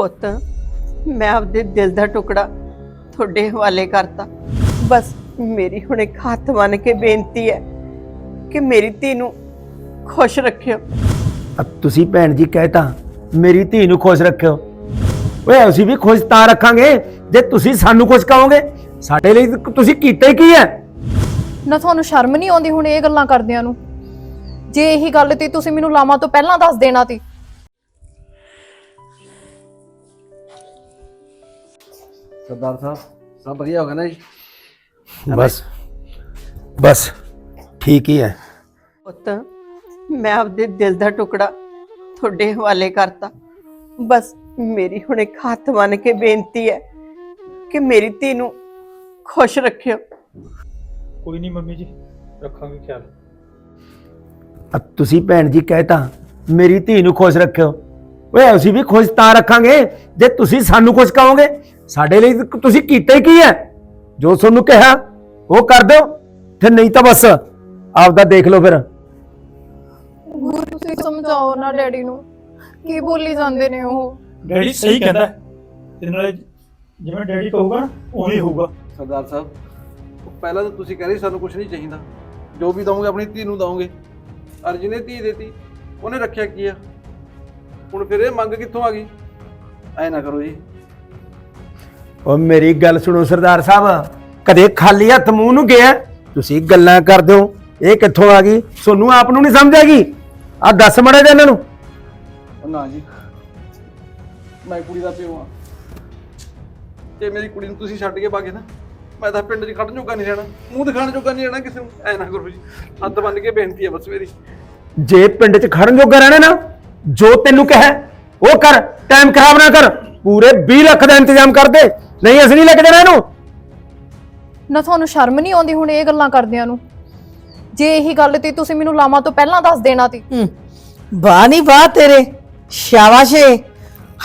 ਪੁੱਤ ਮੈਂ ਆਪਦੇ ਦਿਲ ਦਾ ਟੁਕੜਾ ਤੁਹਾਡੇ ਹਵਾਲੇ ਕਰਤਾ। ਬਸ ਮੇਰੀ ਹੁਣ ਇੱਕ ਹੱਥ ਬੰਨ ਕੇ ਬੇਨਤੀ ਹੈ ਕਿ ਮੇਰੀ ਧੀ ਨੂੰ ਖੁਸ਼ ਰੱਖਿਓ। ਅਬ ਤੁਸੀਂ ਭੈਣ ਜੀ ਕਹਿਤਾ ਮੇਰੀ ਧੀ ਨੂੰ ਖੁਸ਼ ਰੱਖਿਓ। ਓਏ ਅਸੀਂ ਵੀ ਖੁਸ਼ ਤਾਂ ਰੱਖਾਂਗੇ ਜੇ ਤੁਸੀਂ ਸਾਨੂੰ ਖੁਸ਼ ਕਹੋਗੇ। ਸਾਡੇ ਲਈ ਤਾਂ ਤੁਸੀਂ ਕੀਤਾ ਹੀ ਕੀ ਹੈ? ਨਾ ਤੁਹਾਨੂੰ ਸ਼ਰਮ ਨਹੀਂ ਆਉਂਦੀ ਹੁਣ ਇਹ ਗੱਲਾਂ ਕਰਦਿਆਂ ਨੂੰ? ਜੇ ਇਹੀ ਗੱਲ ਤੀ ਤੁਸੀਂ ਮੈਨੂੰ ਲਾਵਾਂ ਤੋਂ ਪਹਿਲਾਂ ਦੱਸ ਦੇਣਾ ਤੀ ਸਰਦਾਰ ਸਾਹਿਬ ਸਭ ਵਧੀਆ ਹੋ ਗਿਆ ਨਾ ਜੀ? ਬਸ ਬਸ ਠੀਕ ਹੀ ਹੈ। ਪੁੱਤ ਮੈਂ ਆਪਦੇ ਦਿਲ ਦਾ ਟੁਕੜਾ ਤੁਹਾਡੇ ਹਵਾਲੇ ਕਰਤਾ। ਬਸ ਮੇਰੀ ਹੁਣ ਇੱਕ ਹੱਥ ਬੰਨ ਕੇ ਬੇਨਤੀ ਹੈ ਕਿ ਮੇਰੀ ਧੀ ਨੂੰ ਖੁਸ਼ ਰੱਖਿਓ। ਕੋਈ ਨਹੀਂ ਮੰਮੀ ਜੀ ਰੱਖਾਂਗੇ ਖਿਆਲ। ਅਬ ਤੁਸੀਂ ਭੈਣ ਜੀ ਕਹਿਤਾ ਮੇਰੀ ਧੀ ਨੂੰ ਖੁਸ਼ ਰੱਖਿਓ। ਓਏ ਅਸੀਂ ਵੀ ਖੁਸ਼ ਤਾਂ ਰੱਖਾਂਗੇ ਜੇ ਤੁਸੀਂ ਸਾਨੂੰ ਖੁਸ਼ ਕਹੋਗੇ। ਸਾਡੇ ਲਈ ਤੁਸੀਂ ਕੀਤਾ ਹੀ ਕੀ ਹੈ? ਜੋ ਤੁਹਾਨੂੰ ਕਿਹਾ ਉਹ ਕਰ ਦਿਓ। ਫਿਰ ਨਹੀਂ ਤਾਂ ਬਸ ਆਪਦਾ ਦੇਖ ਲਓ ਫਿਰ। ਗੁਰੂ ਤੁਸੀਂ ਸਮਝਾਓ ਨਾ ਡੈਡੀ ਨੂੰ। ਕੀ ਬੋਲੀ ਜਾਂਦੇ ਨੇ ਉਹ? ਡੈਡੀ ਸਹੀ ਕਹਿੰਦਾ। ਹੈ। ਤੇ ਨਾਲੇ ਜਿਵੇਂ ਡੈਡੀ ਕਹੂਗਾ ਨਾ ਉਵੇਂ ਹੀ ਹੋਊਗਾ। ਸਰਦਾਰ ਸਾਹਿਬ ਉਹ ਪਹਿਲਾਂ ਤਾਂ ਤੁਸੀਂ ਕਹਿ ਰਹੇ ਸੀ ਸਾਨੂੰ ਕੁਝ ਨਹੀਂ ਚਾਹੀਦਾ। ਜੋ ਵੀ ਦਵੋਗੇ ਆਪਣੀ ਧੀ ਨੂੰ ਦਵੋਗੇ। ਅਰਜੁਨ ਨੇ ਧੀ ਦੇਤੀ ਉਹਨੇ ਰੱਖਿਆ ਕੀ ਆ? ਹੁਣ ਫਿਰ ਇਹ ਮੰਗ ਕਿੱਥੋਂ ਆ ਗਈ? ਐ ਨਾ ਕਰੋ ਜੀ। ਓ ਮੇਰੀ ਗੱਲ ਸੁਣੋ ਸਰਦਾਰ ਸਾਹਿਬ। ਕਦੇ ਖਾਲੀ ਹੱਥ ਮੂੰਹ ਨੂੰ ਗਿਆ? ਤੁਸੀਂ ਗੱਲਾਂ ਕਰਦੇ ਹੋ। ਇਹ ਕਿੱਥੋਂ ਆ ਗਈ? ਤੁਹਾਨੂੰ ਆਪ ਨੂੰ ਨਹੀਂ ਸਮਝ ਆਗੀ ਆ ਦੱਸ ਮੜੇ ਦੇ ਇਹਨਾਂ ਨੂੰ। ਉਹ ਨਾ ਜੀ ਮੈਂ ਕੁੜੀ ਦਾ ਪਿਓ ਆ ਤੇ ਮੇਰੀ ਕੁੜੀ ਨੂੰ ਤੁਸੀਂ ਛੱਡ ਕੇ ਬਾਗੇ ਨਾ। ਮੈਂ ਤਾਂ ਪਿੰਡ 'ਚ ਖੜਨ ਜੋਗਾ ਨਹੀਂ ਰਹਿਣਾ। ਮੂੰਹ ਦਿਖਾਣ ਜੋਗਾ ਨਹੀਂ ਰਹਿਣਾ ਕਿਸੇ ਨੂੰ। ਐ ਨਾ ਕਰੋ ਜੀ। ਹੱਥ ਬੰਨ ਕੇ ਬੇਨਤੀ ਹੈ ਬਸ ਮੇਰੀ। ਜੇ ਪਿੰਡ 'ਚ ਖੜਨ ਜੋਗਾ ਰਹਿਣਾ ਨਾ ਜੋ ਤੈਨੂੰ ਕਹੇ ਉਹ ਕਰ। ਟਾਈਮ ਖਰਾਬ ਨਾ ਕਰ। ਪੂਰੇ 20 ਲੱਖ ਦਾ ਇੰਤਜ਼ਾਮ ਕਰ ਦੇ। ਨਹੀਂ ਅਸੀਂ ਨਹੀਂ ਲੈ ਕੇ ਦੇਣਾ ਇਹਨੂੰ। ਨਾ ਤੁਹਾਨੂੰ ਸ਼ਰਮ ਨਹੀਂ ਆਉਂਦੀ ਹੁਣ ਇਹ ਗੱਲਾਂ ਕਰਦਿਆਂ ਨੂੰ? ਜੇ ਇਹੀ ਗੱਲ ਤੀ ਤੁਸੀਂ ਮੈਨੂੰ ਲਾਵਾਂ ਤੋਂ ਪਹਿਲਾਂ ਦੱਸ ਦੇਣਾ ਤੀ। ਹੂੰ। ਵਾਹ ਨਹੀਂ ਵਾਹ ਤੇਰੇ। ਸ਼ਾਬਾਸ਼ ਏ।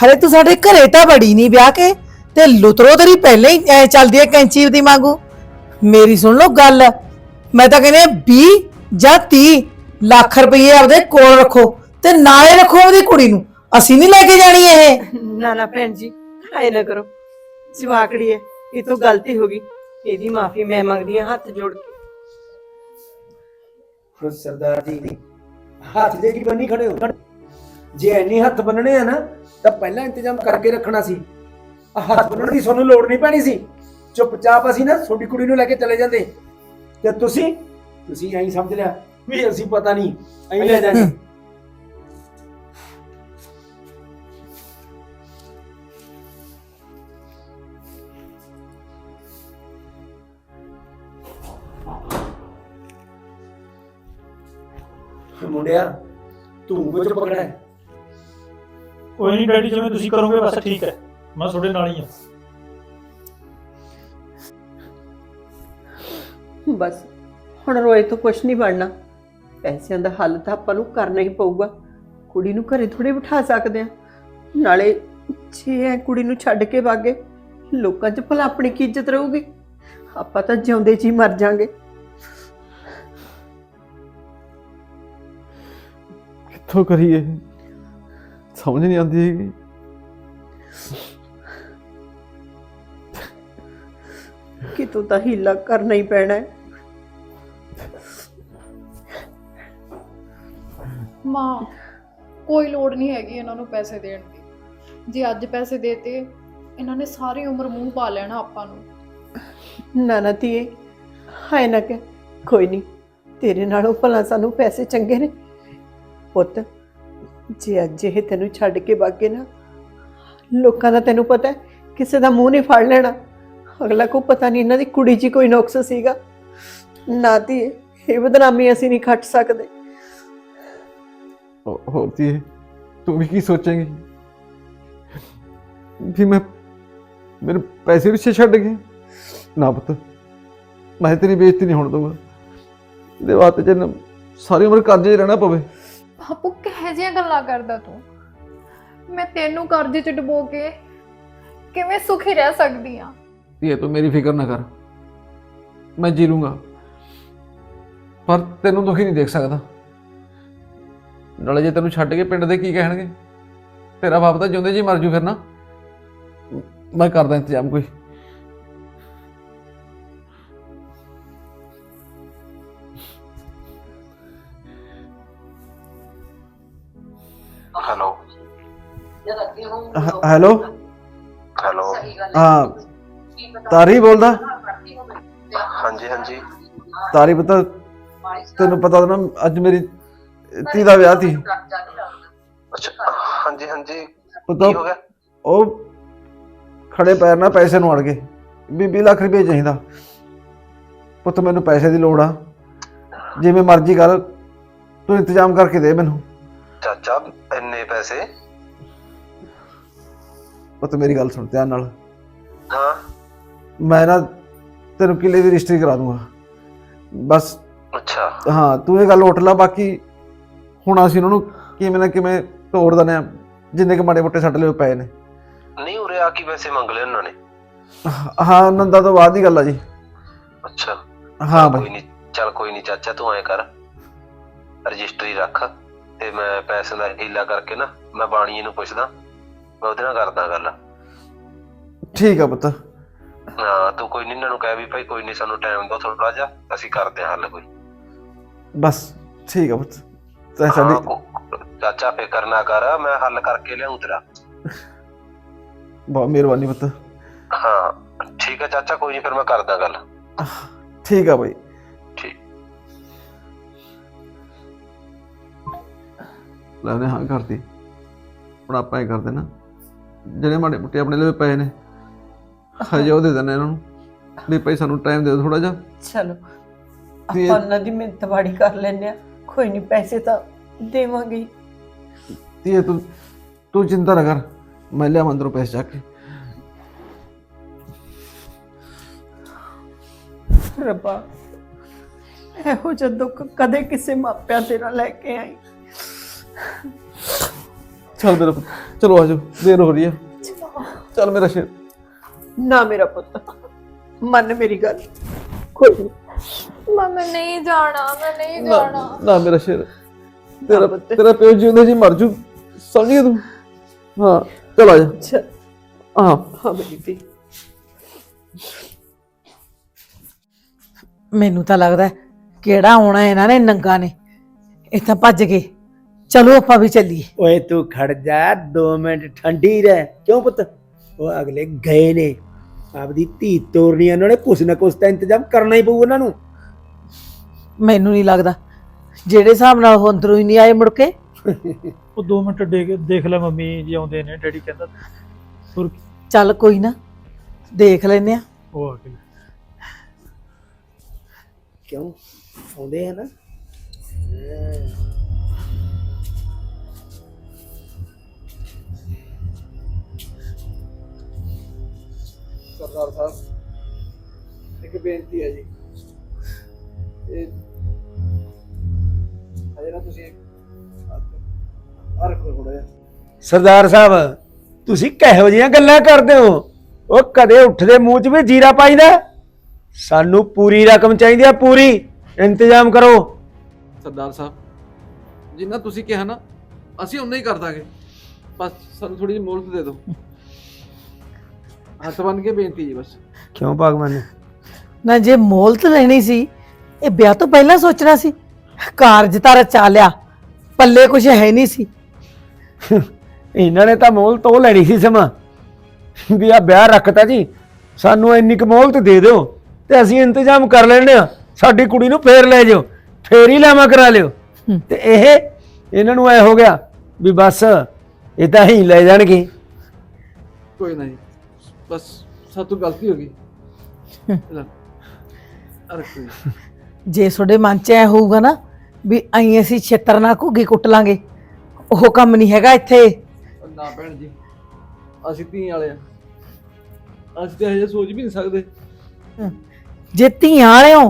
ਹਲੇ ਤੂੰ ਸਾਡੇ ਘਰੇ ਤਾਂ ਬੜੀ ਨਹੀਂ ਵਿਆਹ ਕੇ ਤੇ ਲੁਤਰੋ ਤੇਰੀ ਪਹਿਲੇ ਹੀ ਐ ਚੱਲਦੀ ਐ ਕੈਂਚੀ ਦੀ ਵਾਂਗੂ। ਮੇਰੀ ਸੁਣ ਲਓ ਗੱਲ। ਮੈਂ ਤਾਂ ਕਹਿੰਦੇ 20 ਜਾਂ 30 ਲੱਖ ਰੁਪਏ ਆਪਦੇ ਕੋਲ ਰੱਖੋ ਤੇ ਨਾਲੇ ਰੱਖੋ ਉਹਦੀ ਕੁੜੀ ਨੂੰ। ਅਸੀਂ ਨਹੀਂ ਲੈ ਕੇ ਜਾਣੀ ਇਹ। ਨਾ ਨਾ ਭੈਣ ਜੀ ਐ ਨਾ ਕਰੋ। ਜਵਾਕੜੀ ਹੈ ਇਹ ਤੋਂ ਗਲਤੀ ਹੋ ਗਈ। ਇਹਦੀ ਮਾਫੀ ਮੈਂ ਮੰਗਦੀ ਹਾਂ, ਹੱਥ ਜੋੜ ਕੇ। ਸਰਦਾਰ ਜੀ, ਹੱਥ ਦੇ ਕੀ ਬੰਨੀ ਖੜੇ ਹੋ ਜੇ ਐਨੀ ਹੱਥ ਬੰਨਣੇ ਆ ਨਾ, ਤਾਂ ਪਹਿਲਾਂ ਇੰਤਜ਼ਾਮ ਕਰਕੇ ਰੱਖਣਾ ਸੀ। ਆਹ ਹੱਥ ਬੰਨਣ ਦੀ ਤੁਹਾਨੂੰ ਲੋੜ ਨਹੀਂ ਪੈਣੀ ਸੀ। ਚੁੱਪਚਾਪ ਅਸੀਂ ਨਾ ਤੁਹਾਡੀ ਕੁੜੀ ਨੂੰ ਲੈ ਕੇ ਚਲੇ ਜਾਂਦੇ। ਤੇ ਤੁਸੀਂ ਤੁਸੀਂ ਐਂ ਸਮਝ ਲਿਆ ਵੀ ਅਸੀਂ ਪਤਾ ਨਹੀਂ, ਐਂ ਲੈ ਜਾਣੇ ਮੁੰਡਿਆ ਤੂੰ ਕੁਝ ਪਕੜਾ ਹੈ ਕੋਈ ਨਹੀਂ ਡੈਡੀ ਜਿਵੇਂ ਤੁਸੀਂ ਕਰੋਗੇ ਬਸ ਠੀਕ ਹੈ। ਮੈਂ ਤੁਹਾਡੇ ਨਾਲ ਹੀ ਹਾਂ। ਬਸ ਹੁਣ ਰੋਏ ਤੋਂ ਕੁਝ ਨਹੀਂ ਬਣਨਾ। ਪੈਸਿਆਂ ਦਾ ਹੱਲ ਤਾਂ ਆਪਾਂ ਨੂੰ ਕਰਨਾ ਹੀ ਪਊਗਾ। ਕੁੜੀ ਨੂੰ ਘਰੇ ਥੋੜੇ ਬਿਠਾ ਸਕਦੇ ਆ ਨਾਲੇ ਜੇ ਐ ਕੁੜੀ ਨੂੰ ਛੱਡ ਕੇ ਵਾਗੇ ਲੋਕਾਂ 'ਚ ਭਲਾ ਆਪਣੀ ਕੀ ਇੱਜ਼ਤ ਰਹੂਗੀ? ਆਪਾਂ ਤਾਂ ਜਿਉਂਦੇ ਜੀ ਮਰ ਜਾਾਂਗੇ। ਕਿੱਥੋਂ ਕਰੀਏ ਸਮਝ ਨਹੀਂ ਆਉਂਦੀ ਹੈਗੀ। ਕਿਤੋਂ ਤਾਂ ਹੀਲਾ ਕਰਨਾ ਹੀ ਪੈਣਾ ਹੈ। ਮਾਂ ਕੋਈ ਲੋੜ ਨਹੀਂ ਹੈਗੀ ਇਹਨਾਂ ਨੂੰ ਪੈਸੇ ਦੇਣ ਦੀ। ਜੇ ਅੱਜ ਪੈਸੇ ਦੇਤੇ ਇਹਨਾਂ ਨੇ ਸਾਰੀ ਉਮਰ ਮੂੰਹ ਪਾ ਲੈਣਾ ਆਪਾਂ ਨੂੰ। ਨਾ ਨਾ ਧੀਏ ਹਾਏ ਨਾ ਕਿ ਕੋਈ ਨਹੀਂ ਤੇਰੇ ਨਾਲੋਂ ਭਲਾ ਸਾਨੂੰ ਪੈਸੇ ਚੰਗੇ ਨੇ। ਪੁੱਤ, ਜੇ ਅੱਜ ਇਹ ਤੈਨੂੰ ਛੱਡ ਕੇ ਵਾਗੇ ਨਾ, ਲੋਕਾਂ ਦਾ ਤੈਨੂੰ ਪਤਾ ਹੈ, ਕਿਸੇ ਦਾ ਮੂੰਹ ਨਹੀਂ ਫੜ ਲੈਣਾ। ਅਗਲਾ ਕੋ ਪਤਾ ਨਹੀਂ ਇਹਨਾਂ ਦੀ ਕੁੜੀ 'ਚ ਕੋਈ ਨੁਕਸ ਸੀਗਾ। ਨਾ ਧੀਏ, ਇਹ ਬਦਨਾਮੀ ਅਸੀਂ ਨਹੀਂ ਖੱਟ ਸਕਦੇ। ਹੋਰ ਜੀ ਤੂੰ ਵੀ ਕੀ ਸੋਚੇਂਗੀ? ਵੀ ਮੈਂ ਮੇਰੇ ਪੈਸੇ ਪਿੱਛੇ ਛੱਡ ਗਏ। ਨਾ ਪੁੱਤ, ਮੈਂ ਤੇਰੀ ਬੇਇੱਜ਼ਤੀ ਨਹੀਂ ਹੋਣ ਦਊਂਗਾ। ਇਹਦੇ ਵਾਸਤੇ ਜਨ ਸਾਰੀ ਉਮਰ ਕਰਜ਼ੇ ਰਹਿਣਾ ਪਵੇ। ਬਾਪੂ, ਕਿਹੋ ਜਿਹੀਆਂ ਗੱਲਾਂ ਕਰਦਾ ਤੂੰ? ਮੈਂ ਤੈਨੂੰ ਕਰਜ਼ੇ 'ਚ ਡੁਬੋ ਕੇ ਕਿਵੇਂ ਸੁਖੀ ਰਹਿ ਸਕਦੀ ਆ? ਧੀਏ, ਤੂੰ ਮੇਰੀ ਫਿਕਰ ਨਾ ਕਰ। ਮੈਂ ਜੀ ਲੂੰਗਾ। ਪਰ ਤੈਨੂੰ ਦੁਖੀ ਨਹੀਂ ਦੇਖ ਸਕਦਾ। ਨਾਲੇ ਜੇ ਤੈਨੂੰ ਛੱਡ ਕੇ ਪਿੰਡ ਦੇ ਕੀ ਕਹਿਣਗੇ? ਤੇਰਾ ਬਾਪ ਤਾਂ ਜਿਉਂਦੇ ਜੀ ਮਰ ਜੂ ਫਿਰ ਨਾ। ਮੈਂ ਕਰਦਾ ਇੰਤਜ਼ਾਮ ਕੋਈ। ਹ- ਹੈਲੋ? ਹੈਲੋ। ਹਾਂ। ਤਾਰੀ ਬੋਲਦਾ? ਹਾਂਜੀ ਹਾਂਜੀ। ਤਾਰੀ ਪਤਾ ਤੈਨੂੰ ਪਤਾ ਤਾਂ ਨਾ ਅੱਜ ਮੇਰੀ ਧੀ ਦਾ ਵਿਆਹ ਸੀ। ਅੱਛਾ ਹਾਂਜੀ ਹਾਂਜੀ। ਪਤਾ ਕੀ ਹੋ ਗਿਆ? ਉਹ ਖੜੇ ਪੈਰ ਨਾਲ ਪੈਸੇ ਨੂੰ ਅੜ ਗਏ। 20 ਲੱਖ ਰੁਪਏ ਚਾਹੀਦਾ। ਪੁੱਤ ਮੈਨੂੰ ਪੈਸੇ ਦੀ ਲੋੜ ਆ। ਜਿਵੇਂ ਮਰਜ਼ੀ ਕਰ ਤੂੰ ਇੰਤਜ਼ਾਮ ਕਰਕੇ ਦੇ ਮੈਨੂੰ। ਚਾਚਾ ਇੰਨੇ ਪੈਸੇ? ਪੁੱਤ ਮੇਰੀ ਗੱਲ ਸੁਣ ਧਿਆਨ ਨਾਲ। ਹਾਂ। ਮੈਂ ਨਾ ਤੈਨੂੰ ਕਿਲੇ ਦੀ ਰਜਿਸਟਰੀ ਕਰਾ ਦੂੰਗਾ। ਬਸ। ਅੱਛਾ। ਹਾਂ ਤੂੰ ਇਹ ਗੱਲ ਉੱਠ ਲਾ ਬਾਕੀ ਹੁਣ ਅਸੀਂ ਉਹਨਾਂ ਨੂੰ ਕਿਵੇਂ ਨਾ ਕਿਵੇਂ ਤੋੜ ਦਨੇ ਆ ਜਿੰਨੇ ਕਿ ਮਾੜੇ ਮੋਟੇ ਛੱਡ ਲਿਓ ਪਏ ਨੇ। ਨਹੀਂ ਉਰੇ ਆ ਕੀ ਪੈਸੇ ਮੰਗ ਲਏ ਉਹਨਾਂ ਨੇ। ਹਾਂ ਨੰਦਾ ਤੋਂ ਬਾਅਦ ਦੀ ਗੱਲ ਆ ਜੀ। ਅੱਛਾ। ਹਾਂ ਕੋਈ ਬਾਈ। ਨਹੀਂ ਚੱਲ ਕੋਈ ਨਹੀਂ ਚਾਚਾ ਤੂੰ ਐ ਕਰ। ਰਜਿਸਟਰੀ ਰੱਖ ਤੇ ਮੈਂ ਪੈਸੇ ਦਾ ਹੀਲਾ ਕਰਕੇ ਨਾ ਮੈਂ ਬਾਣੀਏ ਨੂੰ ਪੁੱਛਦਾ। ਮੈਂ ਉਹਦੇ ਨਾਲ ਕਰਦਾ ਗੱਲ। ਠੀਕ ਆ ਪੁੱਤ। ਹਾਂ ਤੂੰ ਕੋਈ ਨਹੀਂ ਇਹਨਾਂ ਨੂੰ ਕਹਿ ਵੀ ਭਾਈ ਕੋਈ ਨਹੀਂ ਸਾਨੂੰ ਟਾਈਮ ਦਿਓ ਥੋੜਾ ਜਿਹਾ ਅਸੀਂ ਕਰਦੇ ਹਾਂ ਹੱਲ ਕੋਈ। ਬਸ ਠੀਕ ਆ ਪੁੱਤ। ਤੈਂ ਹਾਂ, ਸਾਡੀ ਕੋ- ਚਾਚਾ ਫਿਕਰ ਨਾ ਕਰ ਮੈਂ ਹੱਲ ਕਰਕੇ ਲਿਆਉਂ ਤੇਰਾ। ਬਹੁਤ ਮਿਹਰਬਾਨੀ ਪੁੱਤ। ਹਾਂ ਠੀਕ ਹੈ ਚਾਚਾ ਕੋਈ ਨਹੀਂ ਫਿਰ ਮੈਂ ਕਰਦਾ ਗੱਲ। ਠੀਕ ਆ ਬਾਈ। ਠੀਕ। ਲੈ ਉਹਨੇ ਹਾਂ ਕਰਤੀ। ਹੁਣ ਆਪਾਂ ਇਹ ਕਰਦੇ ਨਾ। ਜਿਹੜੇ ਮਾੜੇ ਮੁੱਟੇ ਆਪਣੇ ਲਈ ਪਏ ਨੇ। ਹਜੇ ਉਹ ਦੇ ਦਿੰਦੇ ਇਹਨਾਂ ਨੂੰ। ਵੀ ਭਾਈ ਸਾਨੂੰ ਟਾਈਮ ਦੇ ਦਿਓ ਥੋੜਾ ਜਿਹਾ। ਚਲੋ ਆਪਾਂ ਉਹਨਾਂ ਦੀ ਮਿੰਤਵਾੜੀ ਕਰ ਲੈਂਦੇ ਆ ਕੋਈ ਨਹੀਂ ਪੈਸੇ ਤਾਂ ਦੇਵਾਂਗੇ ਹੀ। ਧੀਏ ਤੂੰ ਤੂੰ ਚਿੰਤਾ ਨਾ ਕਰ। ਮੈਂ ਲਿਆ ਅੰਦਰੋਂ ਪੈਸੇ ਚੱਕ ਕੇ। ਰੱਬਾ ਇਹੋ ਜਿਹਾ ਦੁੱਖ ਕਦੇ ਕਿਸੇ ਮਾਪਿਆਂ ਤੇ ਨਾ ਲੈ ਕੇ ਆਈ। ਚੱਲ ਮੇਰਾ ਪੁੱਤ ਚਲੋ ਆਜੋ ਦੇਰ ਹੋ ਰਹੀ ਹੈ। ਚੱਲ। ਮੇਰਾ ਸ਼ੇਰ। ਨਾ ਮੇਰਾ ਪੁੱਤ ਮੰਨ ਮੇਰੀ ਗੱਲ। ਕੋਈ ਨੀ। ਮੈਂ ਨਹੀਂ ਜਾਣਾ ਮੈਂ ਨਹੀਂ ਨਾ ਜਾਣਾ। ਨਾ ਮੇਰਾ ਸ਼ੇਰ। ਤੇਰਾ ਪੁੱਤ। ਤੇਰਾ ਪਿਓ ਜਿਉਂਦਾ ਜੀ ਮਰ ਜੂ। ਸਮਝ ਤੂੰ? ਹਾਂ ਚਲ ਆ ਜਾ ਅੱਛਾ ਹਾਂ। ਹਾਂ ਮੇਰੀ ਧੀ ਮੈਨੂੰ ਤਾਂ ਲੱਗਦਾ ਹੈ, ਕਿਹੜਾ ਆਉਣਾ ਇਹਨਾਂ ਨੇ ਨੰਗਾ ਨੇ। ਇਹ ਤਾਂ ਭੱਜ ਗਏ। ਚਲੋ ਆਪਾਂ ਵੀ ਚੱਲੀਏ। ਓਏ ਤੂੰ ਖੜ ਜਾ 2 ਮਿੰਟ ਠੰਡੀ ਰਹਿ। ਕਿਉਂ ਪੁੱਤ? ਉਹ ਅਗਲੇ ਗਏ ਨੇ। ਆਪਦੀ ਧੀ ਤੋਰਨੀ ਆ, ਉਹਨਾਂ ਨੇ ਕੁਛ ਨਾ ਕੁਛ ਤਾਂ ਇੰਤਜ਼ਾਮ ਕਰਨਾ ਹੀ ਪਊ ਉਹਨਾਂ ਨੂੰ। ਮੈਨੂੰ ਨਹੀਂ ਲੱਗਦਾ। ਜਿਹੜੇ ਹਿਸਾਬ ਨਾਲ ਉਹ ਅੰਦਰੋਂ ਹੀ ਨਹੀਂ ਆਏ ਮੁੜ ਕੇ। ਉਹ 2 ਮਿੰਟ ਦੇਖ ਦੇਖ ਲੈ ਮੰਮੀ ਜੀ ਆਉਂਦੇ ਨੇ ਡੈਡੀ ਕਹਿੰਦਾ ਕੀ, ਚੱਲ ਕੋਈ ਨਾ ਦੇਖ ਲੈਨੇ ਆ। ਉਹ ਆ ਗਏ ਕਿਉਂ? ਆਉਂਦੇ ਹਨ ਸਰਦਾਰ ਸਾਹਿਬ ਇੱਕ ਬੇਨਤੀ ਹੈ ਜੀ। ਇਹ ਨਾ ਤੁਸੀਂ ਸਰਦਾਰ ਸਾਹਿਬ ਤੁਸੀਂ ਕਿਹੋ ਜਿਹੀਆਂ ਗੱਲਾਂ ਕਰਦੇ ਹੋ? ਉਹ ਕਦੇ ਉੱਠਦੇ ਮੂੰਹ 'ਚ ਵੀ ਜੀਰਾ ਪਾਈਦਾ? ਸਾਨੂੰ ਪੂਰੀ ਰਕਮ ਚਾਹੀਦੀ ਆ ਪੂਰੀ। ਇੰਤਜ਼ਾਮ ਕਰੋ। ਸਰਦਾਰ ਸਾਹਿਬ ਜਿੰਨਾ ਤੁਸੀਂ ਕਿਹਾ ਨਾ ਅਸੀਂ ਉਨਾ ਹੀ ਕਰ ਦਾਂਗੇ। ਬਸ ਸਾਨੂੰ ਥੋੜੀ ਜਿਹੀ ਮੋਹਲਤ ਦੇ ਦਿਓ। ਹੱਥ ਬੰਨ ਕੇ ਬੇਨਤੀ ਜੀ ਬਸ। ਕਿਉਂ ਭਗਵਾਨ ਨਾ ਜੇ ਮੋਹਲਤ ਲੈਣੀ ਸੀ ਇਹ ਵਿਆਹ ਤੋਂ ਪਹਿਲਾਂ ਸੋਚਣਾ ਸੀ। ਕਾਰਜ ਤਾਂ ਰਚਾ ਲਿਆ ਪੱਲੇ ਕੁਝ ਹੈ ਨਹੀਂ ਸੀ। ਇਹਨਾਂ ਨੇ ਤਾਂ ਮੋਹਲਤ ਤੋਂ ਲੈਣੀ ਸੀ ਸਮਾਂ। ਵੀ ਆ ਵਿਆਹ ਰੱਖਤਾ ਜੀ ਸਾਨੂੰ ਇੰਨੀ ਕੁ ਮੋਹਲਤ ਦੇ ਦਿਓ ਤੇ ਅਸੀਂ ਇੰਤਜ਼ਾਮ ਕਰ ਲੈਣੇ ਆ ਸਾਡੀ ਕੁੜੀ ਨੂੰ ਫੇਰ ਲੈ ਜਾਓ ਫੇਰ ਹੀ ਲਾਵਾ ਕਰਾ ਲਿਓ। ਹੂੰ। ਤੇ ਇਹ ਇਹਨਾਂ ਨੂੰ ਐ ਹੋ ਗਿਆ ਵੀ ਬਸ ਇਹ ਤਾਂ ਹੀ ਲੈ ਜਾਣਗੇ। ਕੋਈ ਨਹੀਂ ਬਸ ਸਾਤੋਂ ਗਲਤੀ ਹੋ ਗਈ। ਲੈ ਜੇ ਤੁਹਾਡੇ ਮਨ 'ਚ ਐ ਹੋਊਗਾ ਨਾ ਵੀ ਅਸੀਂ ਅਸੀਂ ਛੇਤਰ ਨਾ ਘੁੱਗੀ ਕੁੱਟ ਲਾਂਗੇ ਉਹ ਕੰਮ ਨਹੀਂ ਹੈਗਾ ਇੱਥੇ। ਨਾ ਭੈਣ ਜੀ ਅਸੀਂ ਧੀ ਵਾਲੇ ਆ। ਅਸੀਂ ਤੇ ਹਜੇ ਸੋਚ ਵੀ ਨਹੀਂ ਸਕਦੇ। ਜੇ ਧੀਆਂ ਵਾਲੇ ਹੋ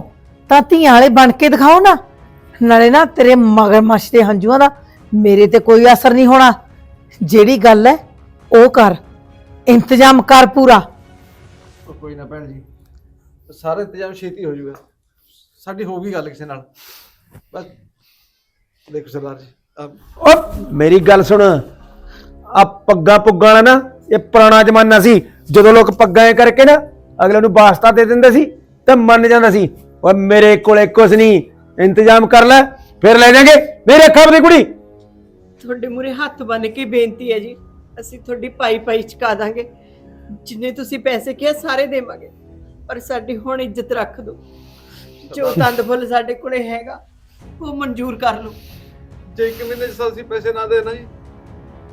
ਤਾਂ ਧੀਆਂ ਵਾਲੇ ਬਣ ਕੇ ਦਿਖਾਓ ਨਾ। ਨਾਲੇ ਨਾ ਤੇਰੇ ਮਗਰਮੱਛ ਦੇ ਹੰਝੂਆਂ ਦਾ ਮੇਰੇ ਤੇ ਕੋਈ ਅਸਰ ਨਹੀਂ ਹੋਣਾ। ਜਿਹੜੀ ਗੱਲ ਹੈ ਉਹ ਕਰ। ਇੰਤਜ਼ਾਮ ਕਰ ਪੂਰਾ। ਉਹ ਕੋਈ ਨਾ ਭੈਣ ਜੀ ਸਾਰਾ ਇੰਤਜ਼ਾਮ ਛੇਤੀ ਹੋ ਜਾਊਗਾ। ਸਾਡੀ ਹੋ ਗਈ ਗੱਲ ਕਿਸੇ ਨਾਲ। ਬਸ ਦੇਖੋ ਸਰਦਾਰ ਜੀ ਆਹ ਓ ਮੇਰੀ ਗੱਲ ਸੁਣ। ਆ ਪੱਗਾ ਪੁੱਗਾਂ ਵਾਲਾ ਨਾ ਇਹ ਪੁਰਾਣਾ ਜ਼ਮਾਨਾ ਸੀ। ਜਦੋਂ ਲੋਕ ਪੱਗਾਂ ਐਂ ਕਰਕੇ ਨਾ ਅਗਲੇ ਨੂੰ ਵਾਸਤਾ ਦੇ ਦਿੰਦੇ ਸੀ ਤੇ ਮੰਨ ਜਾਂਦਾ ਸੀ ਓਏ ਮੇਰੇ ਕੋਲੇ ਕੁਛ ਨਹੀਂ ਇੰਤਜ਼ਾਮ ਕਰ ਲੈ ਫਿਰ ਲੈ ਜਾਾਂਗੇ। ਮੇਰੇ ਅੱਖਾਂ ਦੀ ਕੁੜੀ। ਤੁਹਾਡੇ ਮੂਰੇ ਹੱਥ ਬੰਨ ਕੇ ਬੇਨਤੀ ਹੈ ਜੀ। ਅਸੀਂ ਤੁਹਾਡੀ ਪਾਈ ਪਾਈ ਚੁਕਾ ਦਾਂਗੇ। ਜਿੰਨੇ ਤੁਸੀਂ ਪੈਸੇ ਕਿਹਾ ਸਾਰੇ ਦੇਵਾਂਗੇ। ਪਰ ਸਾਡੀ ਹੁਣ ਇੱਜ਼ਤ ਰੱਖ ਦਿਓ। ਜੋ ਤੰਦ ਫੁੱਲ ਸਾਡੇ ਕੋਲੇ ਹੈਗਾ ਉਹ ਮਨਜ਼ੂਰ ਕਰ ਲਓ। ਜੇ ਇੱਕ ਮਹੀਨੇ ਚ ਅਸੀਂ ਪੈਸੇ ਨਾ ਦੇਣਾ ਜੀ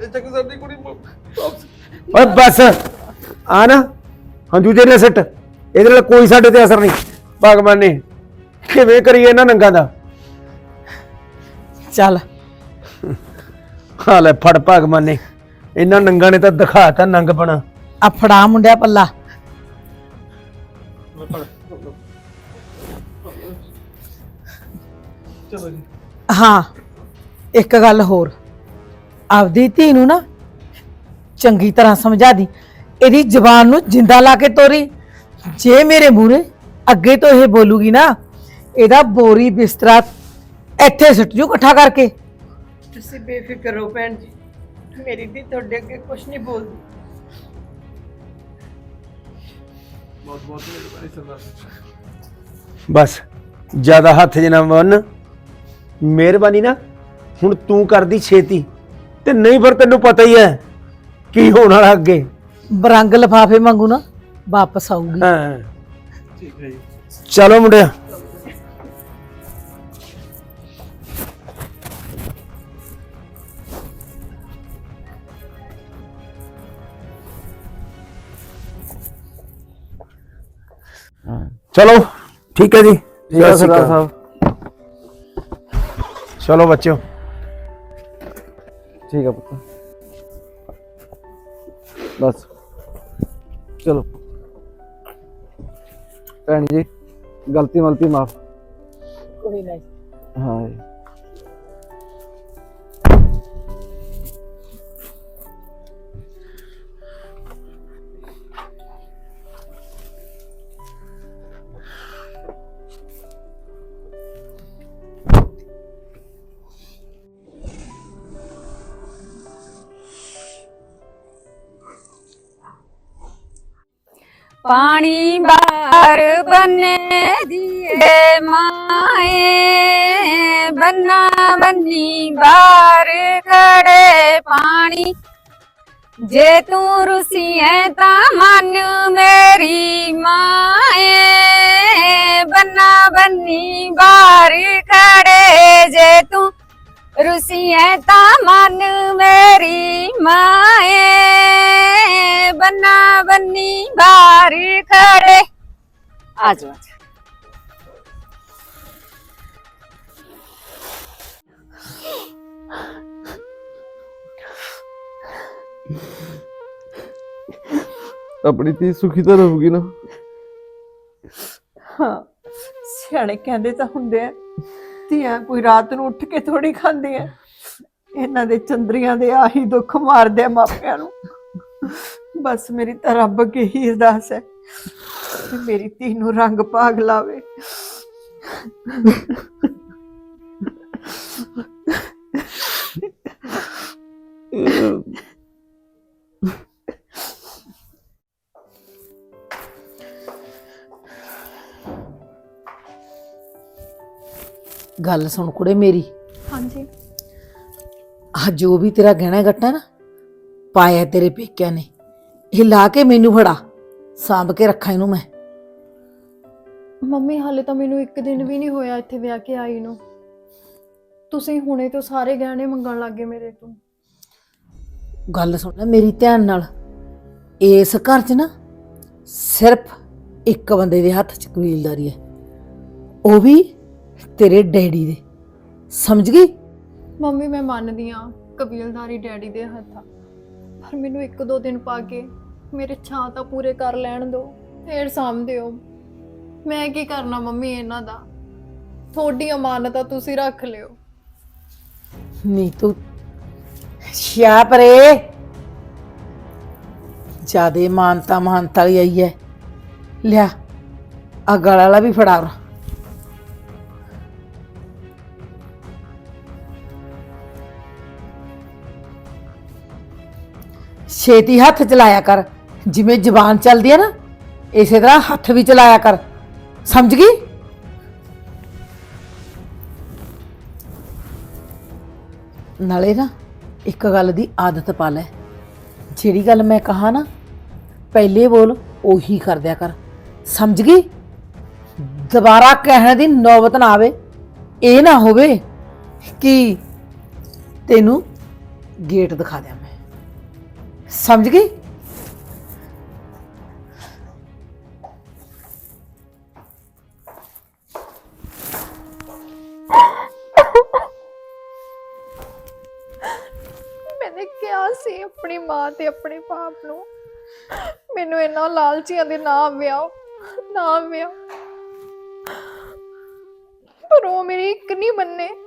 ਇਹ ਚੱਕ ਸਾਡੀ ਕੁੜੀ ਵਾਪਸ ਓਏ ਬਸ ਆ ਨਾ। ਹੰਝੂ ਜੇ ਨੇ ਸਿੱਟ। ਇਹਦੇ ਨਾਲ ਕੋਈ ਸਾਡੇ ਤੇ ਅਸਰ ਨਹੀਂ। ਭਗਵਾਨ ਨੇ ਕਿਵੇਂ ਕਰੀਏ ਇਹਨਾਂ ਨੰਗਾ ਦਾ? ਚੱਲ। ਹਾਲੇ ਫੜ ਭਗਵਾਨ ਨੇ। ਇਹਨਾਂ ਨੰਗਾ ਨੇ ਤਾਂ ਦਿਖਾਤਾ ਨੰਗਪਣਾ ਆ ਫੜਾ ਮੁੰਡਿਆ ਪੱਲਾ। ਚਲੋ ਜੀ। ਹਾਂ ਇੱਕ ਗੱਲ ਹੋਰ। ਆਪਦੀ ਧੀ ਨੂੰ ਨਾ ਚੰਗੀ ਤਰ੍ਹਾਂ ਸਮਝਾ ਦੀ। ਇਹਦੀ ਜ਼ਬਾਨ ਨੂੰ ਜਿੰਦਾ ਲਾ ਕੇ ਤੋਰੀ। ਜੇ ਮੇਰੇ ਮੂਹਰੇ ਅੱਗੇ ਤੋਂ ਇਹ ਬੋਲੂਗੀ ਨਾ ਇਹਦਾ ਬੋਰੀ ਬਿਸਤਰਾ ਇੱਥੇ ਸੁੱਟ ਜੂ ਇਕੱਠਾ ਕਰਕੇ। ਤੁਸੀਂ ਬੇਫਿਕਰ ਰਹੋ ਭੈਣ ਜੀ। ਮੇਰੀ ਧੀ ਤੁਹਾਡੇ ਅੱਗੇ ਕੁਝ ਨਹੀਂ ਬੋਲਦੀ। ਬਹੁਤ ਬਹੁਤ ਮਿਹਰਬਾਨੀ ਸਰਦਾਰ ਬਸ ਜ਼ਿਆਦਾ ਹੱਥ ਜਨਾ ਬੰਨ ਮਿਹਰਬਾਨੀ ਨਾ। ਹੁਣ ਤੂੰ ਕਰਦੀ ਛੇਤੀ ਤੇ ਨਹੀਂ ਫਿਰ ਤੈਨੂੰ ਪਤਾ ਹੀ ਹੈ ਕੀ ਹੋਣ ਵਾਲਾ ਅੱਗੇ। ਬਰੰਗ ਲਫਾਫੇ ਵਾਂਗੂ ਨਾ ਵਾਪਸ ਆਊਗੀ। ਹਾਂ। ਠੀਕ ਹੈ ਜੀ। ਚਲੋ ਮੁੰਡਿਆ। ਚਲੋ ਠੀਕ ਹੈ ਜੀ ਠੀਕ ਹੈ ਸਤਿ ਸ਼੍ਰੀ ਸਰਦਾਰ ਅਕਾਲ। ਸਾਹਿਬ ਚਲੋ ਬੱਚਿਓ ਠੀਕ ਹੈ ਪੁੱਤ ਬਸ ਚਲੋ ਭੈਣ ਜੀ ਗਲਤੀ ਮਲਤੀ ਮਾਫ ਕੋਈ ਨਹੀਂ ਹਾਂ ਜੀ ਪਾਣੀ ਬਾਰ ਬੰਨੇ ਦੀਏ ਮਾਏ, ਬੰਨਾ ਬੰਨੀ ਬਾਰ ਖੜੇ ਪਾਣੀ। ਜੇ ਤੂੰ ਰੁਸੀ ਐ ਤਾਂ ਮਨ ਮੇਰੀ ਮਾਏ, ਬੰਨਾ ਬੰਨੀ ਬਾਰ ਖੜੇ ਜੇ ਤੂੰ ਰੁਸੀ ਐ ਤਾਂ ਮਨ ਮੇਰੀ ਮਾਏ, ਬੰਨਾ ਬੰਨੀ ਬਾਰ ਖੜੇ। ਆ ਜਾ ਆਪਣੀ ਧੀ ਸੁਖੀ ਤਾਂ ਰਹੂਗੀ ਨਾ? ਹਾਂ ਸਿਆਣੇ ਕਹਿੰਦੇ ਤਾਂ ਹੁੰਦੇ ਆ ਧੀਆਂ ਕੋਈ ਰਾਤ ਨੂੰ ਉੱਠ ਕੇ ਥੋੜੀ ਖਾਂਦੇ ਆ ਇਹਨਾਂ ਦੇ ਚੰਦਰੀਆਂ ਦੇ ਆਹੀ ਦੁੱਖ ਮਾਰਦੇ ਆ ਮਾਪਿਆਂ ਨੂੰ। ਬਸ ਮੇਰੀ ਤਾਂ ਰੱਬ ਅੱਗੇ ਹੀ ਅਰਦਾਸ ਹੈ ਕਿ ਮੇਰੀ ਧੀ ਨੂੰ ਰੰਗ ਭਾਗ ਲਾਵੇ। ਗੱਲ ਸੁਣ ਕੁੜੇ ਮੇਰੀ। ਹਾਂਜੀ। ਆ ਜੋ ਵੀ ਤੇਰਾ ਗਹਿਣਾ ਗੱਟਾ ਨਾ ਪਾਇਆ ਤੇਰੇ ਪੇਕਿਆਂ ਨੇ। ਇਹ ਲਾ ਕੇ ਮੈਨੂੰ ਫੜਾ। ਸਾਂਭ ਕੇ ਰੱਖਾਂ ਇਹਨੂੰ ਮੈਂ। ਮੰਮੀ ਹਾਲੇ ਤਾਂ ਮੈਨੂੰ ਇੱਕ ਦਿਨ ਵੀ ਨਹੀਂ ਹੋਇਆ ਇੱਥੇ ਵਿਆਹ ਕੇ ਆਈ ਨੂੰ। ਤੁਸੀਂ ਹੁਣੇ ਤੋਂ ਸਾਰੇ ਗਹਿਣੇ ਮੰਗਣ ਲੱਗੇ ਮੇਰੇ ਤੋਂ। ਗੱਲ ਸੁਣ ਲੈ ਮੇਰੀ ਧਿਆਨ ਨਾਲ। ਇਸ ਘਰ 'ਚ ਨਾ ਸਿਰਫ ਇੱਕ ਬੰਦੇ ਦੇ ਹੱਥ 'ਚ ਕਬੀਲਦਾਰੀ ਹੈ। ਉਹ ਵੀ ਤੇਰੇ ਡੈਡੀ ਦੇ। ਸਮਝ ਗਈ? ਮੰਮੀ ਮੈਂ ਮੰਨਦੀ ਆ ਕਬੀਲਦਾਰੀ ਡੈਡੀ ਦੇ ਹੱਥ। ਆ ਪਰ ਮੈਨੂੰ ਇੱਕ ਦੋ ਦਿਨ ਪਾ ਕੇ ਮੇਰੇ ਛਾਂ ਤਾਂ ਪੂਰੇ ਕਰ ਲੈਣ ਦਿਓ ਫੇਰ ਸਾਂਭਦੇ ਹੋ ਮੈਂ ਕੀ ਕਰਨਾ ਮੰਮੀ ਇਹਨਾਂ ਦਾ? ਤੁਹਾਡੀ ਅਮਾਨਤ ਆ, ਤੁਸੀਂ ਰੱਖ ਲਿਓ। ਨਹੀਂ ਤੂੰ ਸ਼ਿਆ ਪਰੇ। ਜਿਆਦੇ ਮਾਨਤਾ ਮਾਨਤਾ ਵਾਲੀ ਆਈ ਹੈ ਲਿਆ ਆ ਗਲ ਵਾਲਾ ਵੀ ਫੜਾ। ਉਰਾ। ਛੇਤੀ ਹੱਥ ਚਲਾਇਆ ਕਰ। ਜਿਵੇਂ ਜ਼ਬਾਨ ਚੱਲਦੀ ਹੈ ਨਾ, ਇਸੇ ਤਰ੍ਹਾਂ ਹੱਥ ਵੀ ਚਲਾਇਆ ਕਰ। ਸਮਝ ਗਈ? ਨਾਲੇ ਨਾ, ਇੱਕ ਗੱਲ ਦੀ ਆਦਤ ਪਾ ਲੈ। ਜਿਹੜੀ ਗੱਲ ਮੈਂ ਕਹਾ ਨਾ, ਪਹਿਲੇ ਬੋਲ ਉਹੀ ਕਰ ਦਿਆ ਕਰ। ਸਮਝ ਗਈ? ਦੁਬਾਰਾ ਕਹਿਣ ਦੀ ਨੌਬਤ ਨਾ ਆਵੇ। ਇਹ ਨਾ ਹੋਵੇ ਕਿ ਤੈਨੂੰ ਗੇਟ ਦਿਖਾ ਦਿਆਂ। ਸਮਝ ਗਈ? ਮੈਨੇ ਕਿਹਾ ਸੀ ਆਪਣੀ ਮਾਂ ਤੇ ਆਪਣੇ ਬਾਪ ਨੂੰ। ਮੈਨੂੰ ਇਹਨਾਂ ਲਾਲਚੀਆਂ ਦੇ ਨਾ ਵਿਆਹ ਨਾ ਵਿਆਹ। ਪਰ ਉਹ ਮੇਰੀ ਇੱਕ ਨਹੀਂ ਮੰਨੇ।